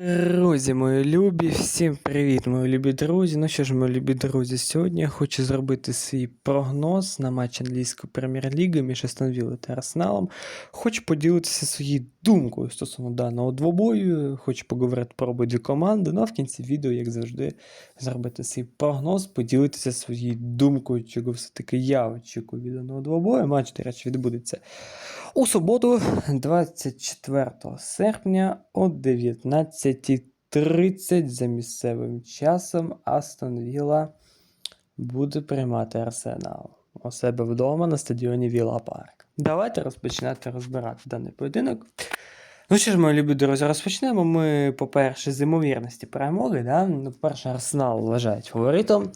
Друзі, мої любі, всім привіт, мої любі друзі. Ну що ж, мої любі друзі, сьогодні я хочу зробити свій прогноз на матч англійської прем'єр-ліги між Астонвілою та Арсеналом. Хочу поділитися своєю думкою стосовно даного двобою. Хочу поговорити про обидві команди. Ну а в кінці відео, як завжди, зробити свій прогноз, поділитися своєю думкою, чого все-таки я очікую від даного двобою. Матч, до речі, відбудеться у суботу, 24 серпня о 19.30 за місцевим часом Астон Вілла буде приймати Арсенал у себе вдома на стадіоні Вілла Парк. Давайте розпочинати розбирати даний поєдинок. Ну що ж, мої любі друзі, розпочнемо ми, по-перше, з ймовірності перемоги. Да? Ну, по-перше, Арсенал вважають фаворитом.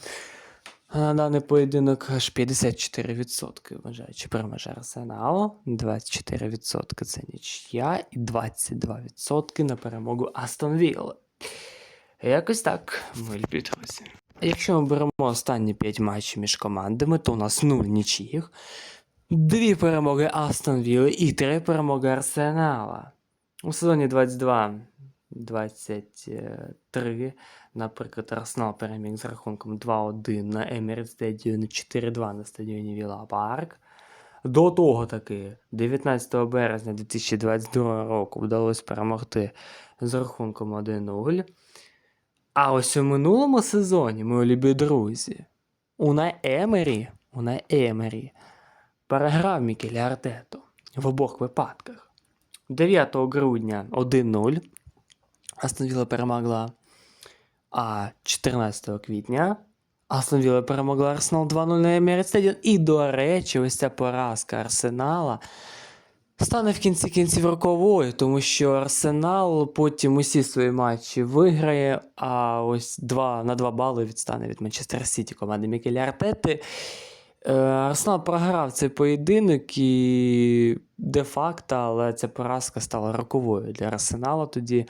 На даний поєдинок аж 54% вважають, що переможе Арсенал, 24% це нічия і 22% на перемогу Астон Вілли. Якось так, мої любі друзі. Якщо ми беремо останні 5 матчів між командами, то у нас 0 нічиїх, 2 перемоги Астон Вілли і 3 перемоги Арсенала. У сезоні 22 23, наприклад, Арсенал переміг з рахунком 2-1 на Emirates Stadium, 4-2 на стадіоні Віла Парк. До того таки, 19 березня 2022 року вдалося перемогти з рахунком 1-0. А ось у минулому сезоні, мої любі друзі, Унай Емері, Унай Емері переграв Мікеля Артету в обох випадках. 9 грудня 1-0. Астон Вілла перемогла. А 14 квітня Астон Вілла перемогла Арсенал 2-0 на Emirates Stadium. І, до речі, ось ця поразка Арсенала стане в кінці кінців роковою, тому що Арсенал потім усі свої матчі виграє, а ось 2, на 2 бали відстане від Манчестер Сіті команди Мікеля Артети. Е, Арсенал програв цей поєдинок і де-факто, але ця поразка стала роковою для Арсенала тоді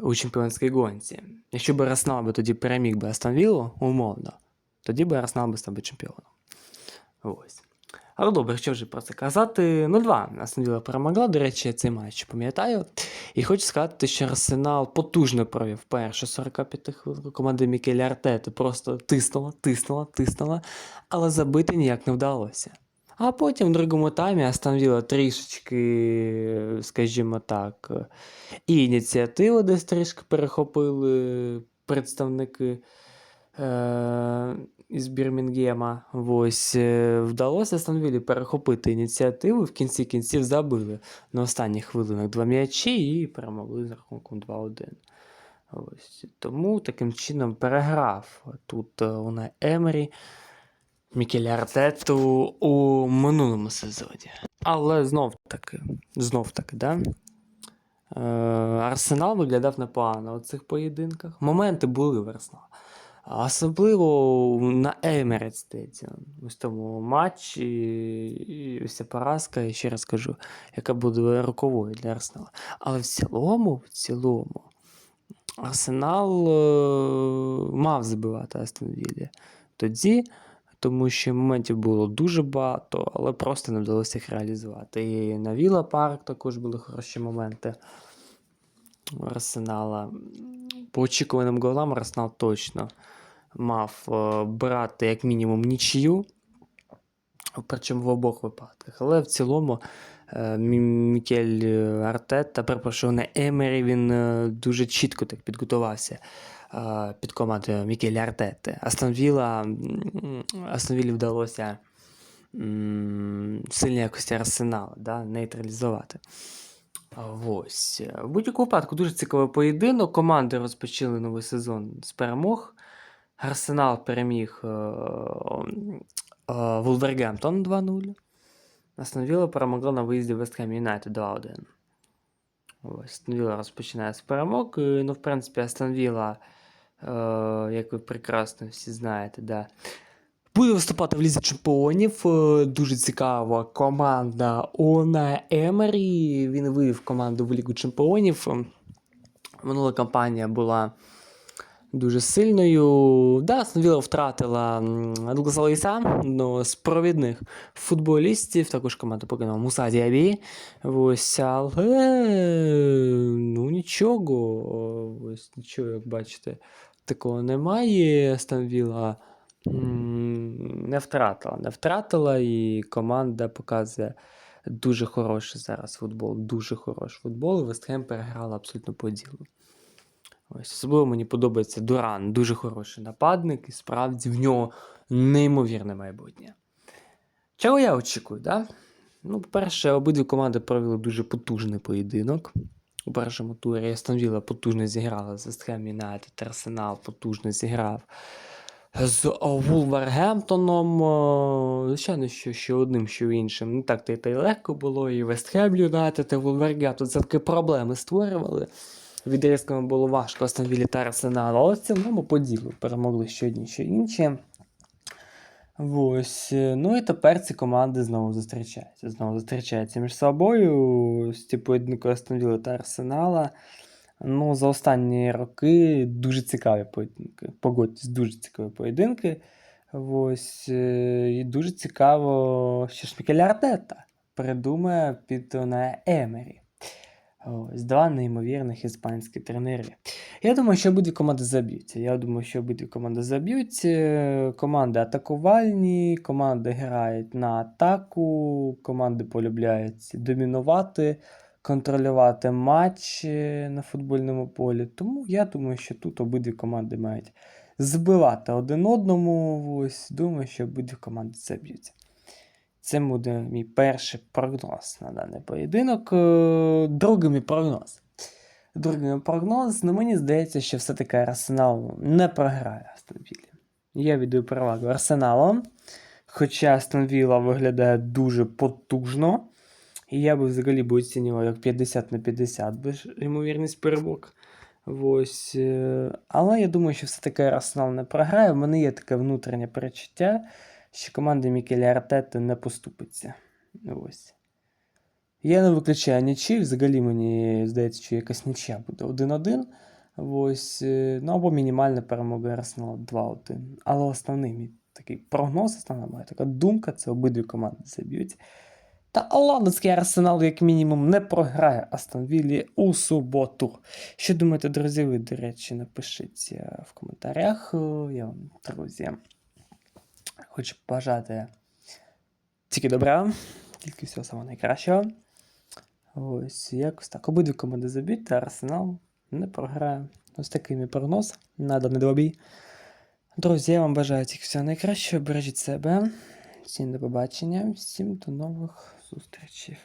у чемпіонській гонці. Якщо б Арсенал би тоді переміг би Астон Віллу, умовно, тоді би Арсенал би став би чемпіоном. Ось. Але добре, що вже про це казати. 0-2. Астон перемогла. До речі, цей матч пам'ятаю. І хочу сказати, що Арсенал потужно провів першу 45 хвилин. Команда Мікеля Артети просто тиснула, тиснула, тиснула, але забити ніяк не вдалося. А потім в другому таймі Астон Вілла трішечки, скажімо так, і ініціативу десь трішки перехопили представники із Бірмінгема. Ось е, вдалося Астон Віллі перехопити ініціативу, в кінці кінців забили на останніх хвилинах два м'ячі і перемогли з рахунком 2-1. Ось. Тому таким чином переграв тут е, Уна Емері. Мікеля Артету у минулому сезоні. Але знов таки, знов таки, да? Е, Арсенал виглядав непогано у цих поєдинках. Моменти були в Арсенала. Особливо на Emirates Stadium. Ось тому матчі, і ось ця поразка, і ще раз кажу, яка буде роковою для Арсенала. Але в цілому, в цілому, Арсенал е, мав забивати Астон Віллі тоді тому що моментів було дуже багато, але просто не вдалося їх реалізувати. І на Віла Парк також були хороші моменти Арсенала. По очікуваним голам Арсенал точно мав е, брати як мінімум нічию, причому в обох випадках. Але в цілому е, Мі- Мікель Артета, перепрошую, не Емері, він е, дуже чітко так підготувався під командою Мікеля Артети. Астон Віллі вдалося м, сильні якості арсенала да, нейтралізувати. Ось. В будь-якому випадку дуже цікавий поєдинок. Команди розпочали новий сезон з перемог. Арсенал переміг е, е, Вулвергемптон 2-0. Астон Вілла перемогла на виїзді Вестхем Юнайтед 2-1. Ось, Вілла розпочинає з перемог. Ну, в принципі, Вілла, е, як ви прекрасно всі знаєте, да, буде виступати в Лізі Чемпіонів. Дуже цікава команда Она Емері. Він вивів команду в Лігу Чемпіонів. Минула кампанія була дуже сильною. Да, Астон втратила Дугласа Луїса, одного з провідних футболістів. Також команда покинула Муса Діабі. Ось, але ну нічого. Ось нічого, як бачите, такого немає. М, не втратила. Не втратила, і команда показує дуже хороший зараз футбол. Дуже хороший футбол. Вестхем переграла абсолютно по ділу. Ось, особливо мені подобається Дуран, дуже хороший нападник, і справді в нього неймовірне майбутнє. Чого я очікую, да? Ну, по-перше, обидві команди провели дуже потужний поєдинок. У першому турі Астон Вілла потужно зіграла з Вестхем Юнайтед, Арсенал потужно зіграв з Вулвергемптоном. Звичайно, що ще одним, що іншим. Не так то й легко було. І Вестхем Юнайтед, і Вулвергемптон це такі проблеми створювали. Відрізками було важко Астон Віллі та Арсеналу, але в цілому по ділу перемогли що одні, що інші. Ось. е, Ну і тепер ці команди знову зустрічаються. Знову зустрічаються між собою. З ті поєдинку Астон та Арсенала. Ну, за останні роки дуже цікаві поєдинки. Погодьтесь, дуже цікаві поєдинки. Ось. е, І дуже цікаво, що ж Мікель Артета придумає під на Емері. Ось два неймовірних іспанські тренери. Я думаю, що обидві команди заб'ються. Я думаю, що обидві команди заб'ють. Е, Команди атакувальні, команди грають на атаку, команди полюбляють домінувати, контролювати матч е, на футбольному полі. Тому я думаю, що тут обидві команди мають збивати один одному. Ось думаю, що обидві команди заб'ються. Це буде мій перший прогноз на даний поєдинок. Е, Другий мій прогноз. Другий мій прогноз. Ну, мені здається, що все-таки Арсенал не програє Астон Віллі. Я віддаю перевагу Арсеналу. Хоча Астон Вілла виглядає дуже потужно. І я би взагалі би оцінював як 50 на 50 без ймовірність перемог. Ось. е, Але я думаю, що все-таки Арсенал не програє. В мене є таке внутрішнє перечуття, що команда Мікеля Артети не поступиться. Ось. Я не виключаю нічий, взагалі мені здається, що якась нічия буде 1-1. Ось, е, ну або мінімальна перемога Арсенала 2-1. Але основний мій такий прогноз, основна моя така думка, це обидві команди заб'ють. Та лондонський арсенал, як мінімум, не програє Астон Віллі у суботу. Що думаєте, друзі? Ви, до речі, напишіть е, в коментарях. Е, Я вам, друзі, хочу побажати тільки добра, тільки всього самого найкращого. Ось якось так. Обидві команди заб'ють, та Арсенал не програє. Ось такий мій прогноз на даний двобій. Друзі, я вам бажаю тільки всього найкращого. Бережіть себе. Всім до побачення, всім до нових зустрічей.